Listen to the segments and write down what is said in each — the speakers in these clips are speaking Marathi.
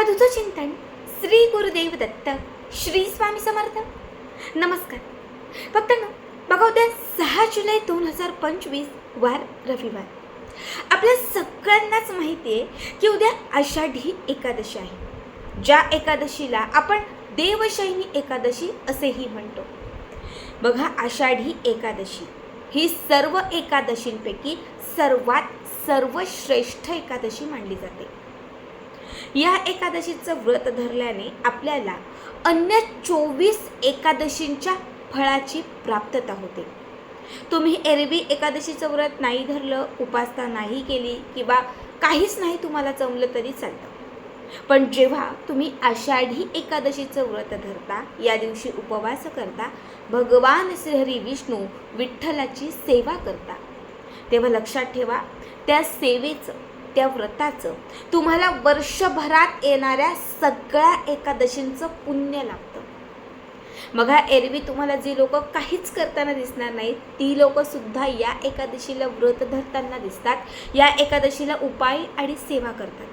अवधूत चिंतन श्री गुरुदेव दत्त श्री स्वामी समर्थ. नमस्कार. फक्त ना बघा उद्या सहा जुलै दोन हजार पंचवीस वार रविवार. आपल्या सगळ्यांनाच माहिती आहे की उद्या आषाढी एकादशी आहे. ज्या एकादशीला आपण देवशैनी एकादशी असेही म्हणतो. बघा आषाढी एकादशी. ही सर्व एकादशींपैकी सर्वात सर्वश्रेष्ठ एकादशी मानली जाते. या एकादशीचं व्रत धरल्याने आपल्याला अन्य चोवीस एकादशींच्या फळाची प्राप्तता होते. तुम्ही एरवी एकादशीचं व्रत नाही धरलं उपासना नाही केली किंवा काहीच नाही तुम्हाला जमलं तरी चालतं. पण जेव्हा तुम्ही आषाढी एकादशीचं व्रत धरता या दिवशी उपवास करता भगवान श्रीहरी विष्णू विठ्ठलाची सेवा करता. तेव्हा लक्षात ठेवा त्या सेवेचं त्या व्रताचं तुम्हाला वर्षभरात येणाऱ्या सगळ्या एकादशींचं पुण्य लागतं बघा एरवी तुम्हाला जी लोक काहीच करताना दिसणार नाहीत ती लोक सुद्धा या एकादशीला व्रत धरताना दिसतात या एकादशीला उपाय आणि सेवा करतात.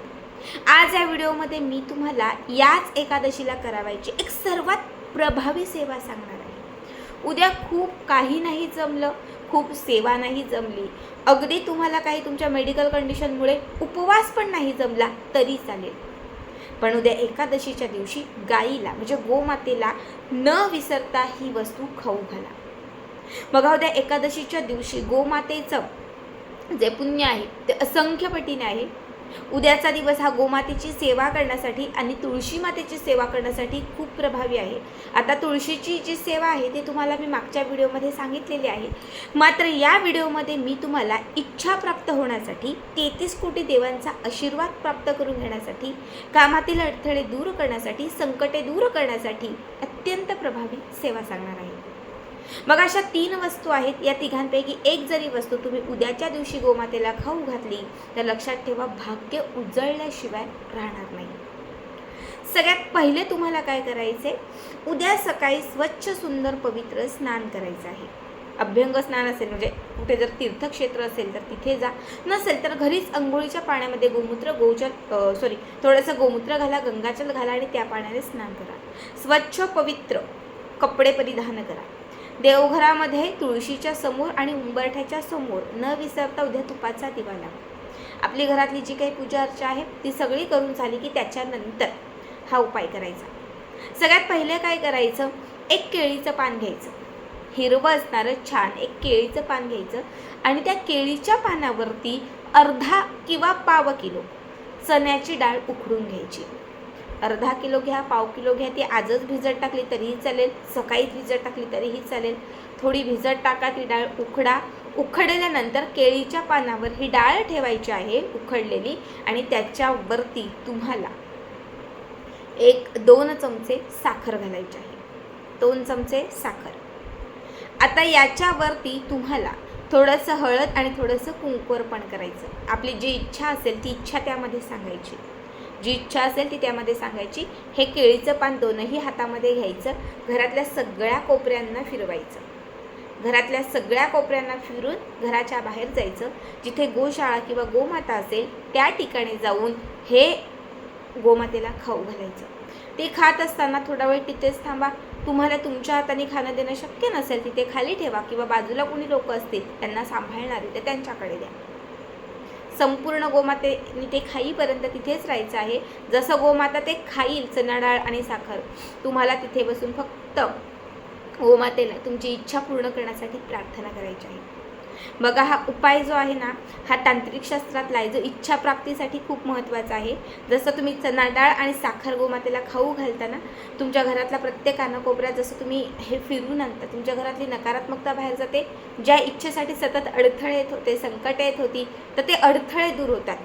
आज या व्हिडिओमध्ये मी तुम्हाला याच एकादशीला करावायची एक सर्वात प्रभावी सेवा सांगणार आहे. उद्या खूप काही नाही जमलं खूप सेवा नाही जमली. अगदी तुम्हाला काही तुमच्या मेडिकल कंडिशनमुळे उपवास पण नाही जमला तरी चालेल. पण उद्या एकादशीच्या दिवशी गाईला म्हणजे गोमातेला न विसरता ही वस्तू खाऊ घाला. बघा उद्या एकादशीच्या दिवशी गोमातेचं जे पुण्य आहे ते असंख्य पटीने आहे उद्याचा दिवस हा गोमातेची सेवा करण्यासाठी आणि तुळशी मातेची सेवा करण्यासाठी खूप प्रभावी आहे. आता तुळशीची जी सेवा आहे ती तुम्हाला मी मागच्या व्हिडिओमध्ये सांगितलेली आहे. मात्र या व्हिडिओमध्ये मी तुम्हाला इच्छा प्राप्त होण्यासाठी तेहतीस कोटी देवांचा आशीर्वाद प्राप्त करून घेण्यासाठी कामातील अडथळे दूर करण्यासाठी संकटे दूर करण्यासाठी अत्यंत प्रभावी सेवा सांगणार आहे. मग अशा तीन वस्तू आहेत. या तिघांपैकी एक जरी वस्तू तुम्ही उद्याच्या दिवशी गोमातेला खाऊ घातली तर लक्षात ठेवा भाग्य उजळल्याशिवाय राहणार नाही. सगळ्यात पहिले तुम्हाला काय करायचे उद्या सकाळी स्वच्छ सुंदर पवित्र स्नान करायचं आहे. अभ्यंग स्नान असेल म्हणजे कुठे जर तीर्थक्षेत्र असेल तर तिथे जा. नसेल तर घरीच अंघोळीच्या पाण्यामध्ये गोमूत्र गोचर सॉरी थोडंसं गोमूत्र घाला गंगाजल घाला आणि त्या पाण्याने स्नान करा. स्वच्छ पवित्र कपडे परिधान करा. देवघरामध्ये तुळशीच्या समोर आणि उंबरठ्याच्या समोर न विसरता उद्या तुपाचा दिवा लावा आपली घरातली जी काही पूजा अर्चा आहे ती सगळी करून झाली की त्याच्यानंतर हा उपाय करायचा. सगळ्यात पहिले काय करायचं? एक केळीचं पान घ्यायचं. हिरवं असणारं छान एक केळीचं पान घ्यायचं आणि त्या केळीच्या पानावरती अर्धा किंवा पाव किलो चण्याची डाळ उकडून घ्यायची. अर्धा किलो घ्या पाव किलो घ्या ती आजच भिजत टाकली तरीही चालेल सकाळीच भिजत टाकली तरीही चालेल. थोडी भिजत टाका ती डाळ उखडा उखडल्यानंतर केळीच्या पानावर ही डाळ ठेवायची आहे उखडलेली आणि त्याच्यावरती तुम्हाला एक दोन चमचे साखर घालायची आहे. दोन चमचे साखर. आता याच्यावरती तुम्हाला थोडंसं हळद आणि थोडंसं कुंकवर पण करायचं. आपली जी इच्छा असेल ती इच्छा त्यामध्ये सांगायची. जी इच्छा असेल ती त्यामध्ये सांगायची. हे केळीचं पान दोनही हातामध्ये घ्यायचं. घरातल्या सगळ्या कोपऱ्यांना फिरवायचं. घरातल्या सगळ्या कोपऱ्यांना फिरून घराच्या बाहेर जायचं. जिथे गोशाळा किंवा गोमाता असेल त्या ठिकाणी जाऊन हे गोमातेला खाऊ घालायचं. ते खात असताना थोडा वेळ तिथेच थांबा. तुम्हाला तुमच्या हाताने खाणं देणं शक्य नसेल तिथे खाली ठेवा किंवा बाजूला कोणी लोक असतील त्यांना सांभाळणारे ते त्यांच्याकडे द्या. संपूर्ण गोमातेने ते खाईपर्यंत तिथेच राहायचं आहे. जसं गोमाता ते खाईल चणा डाळ आणि साखर. तुम्हाला तिथे बसून फक्त गोमातेला तुमची इच्छा पूर्ण करण्यासाठी प्रार्थना करायची आहे. बघा हा उपाय जो आहे ना हा तांत्रिक शास्त्रातला आहे. जो इच्छा प्राप्तीसाठी खूप महत्त्वाचा आहे. जसं तुम्ही चणा डाळ आणि साखर गोमातेला खाऊ घालताना तुमच्या घरातल्या प्रत्येक कानाकोपऱ्यात जसं तुम्ही हे फिरून आणता तुमच्या घरातली नकारात्मकता बाहेर जाते. ज्या इच्छेसाठी सतत अडथळे येत होते संकट येत होती तर ते अडथळे दूर होतात.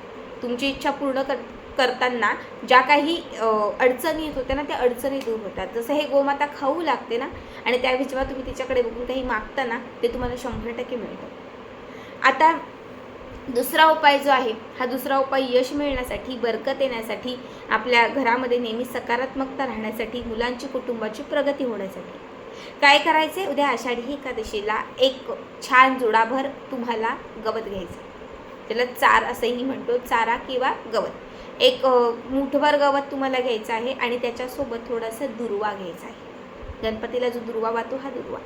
तुमची इच्छा पूर्ण कर करताना ज्या काही अडचणी येत होत्या ना त्या अडचणी दूर होतात. जसं हे गोमाता खाऊ लागते ना आणि त्यावेळी जेव्हा तुम्ही तिच्याकडे बघून काही मागता ना ते तुम्हाला शंभर टक्के मिळतं. आता दुसरा उपाय जो आहे हा दुसरा उपाय यश मिळण्यासाठी बरकत येण्यासाठी आपल्या घरामध्ये नेहमी सकारात्मकता राहण्यासाठी मुलांची कुटुंबाची प्रगती होण्यासाठी. काय करायचे? उद्या आषाढी एकादशीला एक छान जुडाभर तुम्हाला गवत घ्यायचं. त्याला चार असंही म्हणतो चारा किंवा गवत. एक मुठभर गवत तुम्हाला घ्यायचं आहे आणि त्याच्यासोबत थोडासा दुर्वा घ्यायचा आहे. गणपतीला जो दुर्वा वाहतो हा दुर्वा.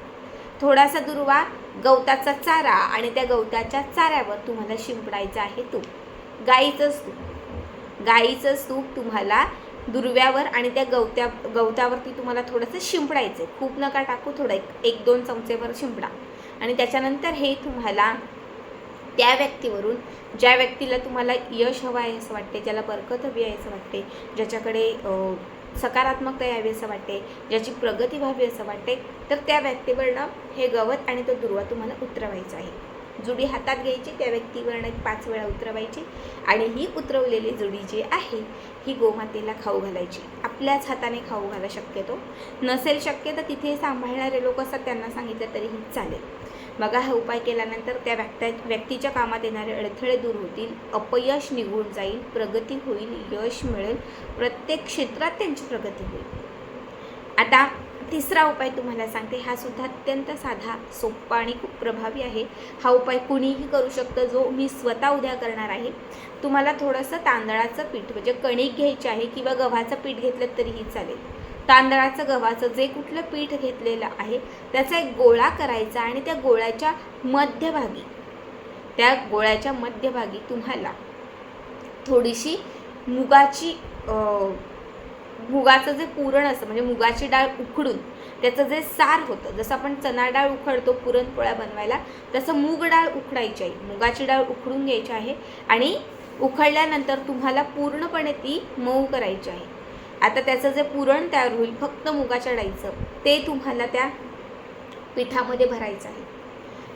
थोडासा दुर्वा गवताचा चारा आणि त्या गवताच्या चाऱ्यावर तुम्हाला शिंपडायचं आहे तूप. गाईचंच तूप. गाईचंच तूप तुम्हाला दुर्व्यावर आणि त्या गवत्या गवतावरती तुम्हाला थोडंसं शिंपडायचं आहे खूप नका टाकू थोडं एक एक दोन चमचेवर शिंपडा. आणि त्याच्यानंतर हे तुम्हाला त्या व्यक्तीवरून ज्या व्यक्तीला तुम्हाला यश हवं आहे असं वाटते ज्याला बरकत हवी आहे असं वाटते ज्याच्याकडे सकारात्मकता यावी असं वाटते ज्याची प्रगती व्हावी असं वाटते तर त्या व्यक्तीवरनं हे गवत आणि तो दुर्वा तुम्हाला उतरवायचा आहे. जुडी हातात घ्यायची त्या व्यक्तीवरनं एक पाच वेळा उतरवायची आणि ही उतरवलेली जुडी जी आहे ही गोमातेला खाऊ घालायची. आपल्याच हाताने खाऊ घाला शक्यतो. नसेल शक्य तर तिथे सांभाळणारे लोक असतात त्यांना सांगितलं तरीही चालेल. बघा हा उपाय केल्यानंतर त्या व्यक्त्या व्यक्तीच्या कामात येणारे अडथळे दूर होतील अपयश निघून जाईल प्रगती होईल यश मिळेल प्रत्येक क्षेत्रात त्यांची प्रगती होईल. आता तिसरा उपाय तुम्हाला सांगते हा सुद्धा अत्यंत साधा सोपा आणि खूप प्रभावी आहे. हा उपाय कुणीही करू शकतं जो मी स्वतः उद्या करणार आहे. तुम्हाला थोडंसं तांदळाचं पीठ म्हणजे कणिक घ्यायची आहे किंवा गव्हाचं पीठ घेतलं तरीही चालेल. तांदळाचं गव्हाचं जे कुठलं पीठ घेतलेलं आहे त्याचा एक गोळा करायचा आणि त्या गोळ्याच्या मध्यभागी त्या गोळ्याच्या मध्यभागी तुम्हाला थोडीशी मुगाची मुगाचं जे पुरण असतं म्हणजे मुगाची डाळ उकडून त्याचं जे सार होतं जसं आपण चना डाळ उखडतो पुरणपोळ्या बनवायला तसं मूग डाळ उखडायची आहे मुगाची डाळ उखडून घ्यायची आहे आणि उखडल्यानंतर तुम्हाला पूर्णपणे ती मऊ करायची आहे. आता त्याचं जे पुरण तयार होईल फक्त मुगाच्या डाळीचं ते तुम्हाला त्या पिठामध्ये भरायचं आहे.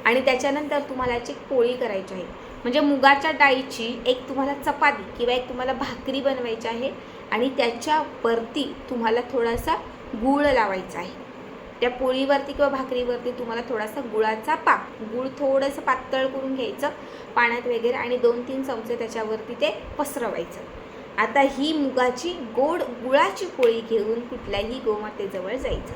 आणि त्याच्यानंतर तुम्हाला याची पोळी करायची आहे. म्हणजे मुगाच्या डाळीची एक तुम्हाला चपाती किंवा एक तुम्हाला भाकरी बनवायची आहे. आणि त्याच्यावरती तुम्हाला थोडासा गूळ लावायचा आहे. त्या पोळीवरती किंवा भाकरीवरती तुम्हाला थोडासा गुळाचा पाक गूळ थोडंसं पातळ करून घ्यायचं पाण्यात वगैरे आणि दोन तीन चमचे त्याच्यावरती ते पसरवायचं. आता ही मुगाची गोड गुळाची पोळी घेऊन कुठल्याही गोमातेजवळ जायचं.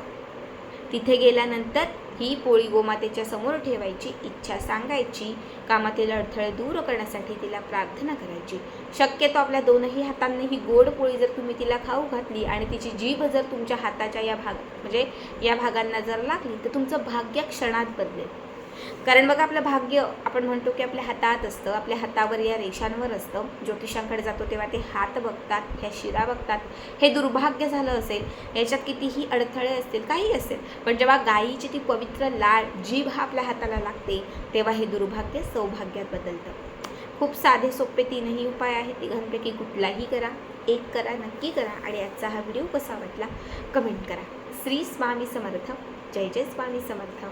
तिथे गेल्यानंतर ही पोळी गोमातेच्या समोर ठेवायची इच्छा सांगायची. कामातील अडथळे दूर करण्यासाठी तिला प्रार्थना करायची. शक्यतो आपल्या दोनही हातांनी ही गोड पोळी जर तुम्ही तिला खाऊ घातली आणि तिची जीभ जर तुमच्या हाताच्या या भाग म्हणजे या भागांना जर लागली तर तुमचं भाग्य क्षणात बदलेल. कारण बघा आपलं भाग्य आपण म्हणतो की आपल्या हातात असतं आपल्या हातावर या रेषांवर असतं. ज्योतिषांकडे जातो तेव्हा ते हात बघतात ह्या शिरा बघतात. हे दुर्भाग्य झालं असेल याच्यात कितीही अडथळे असतील काही असेल पण जेव्हा गायीची ती पवित्र लाळ जीभ हा आपल्या हाताला लागते तेव्हा हे दुर्भाग्य सौभाग्यात बदलतं. खूप साधे सोपे तीनही उपाय आहेत. तिघांपैकी कुठलाही करा एक करा नक्की करा आणि आजचा हा व्हिडिओ कसा वाटला कमेंट करा. श्री स्वामी समर्थ. जय जय स्वामी समर्थ.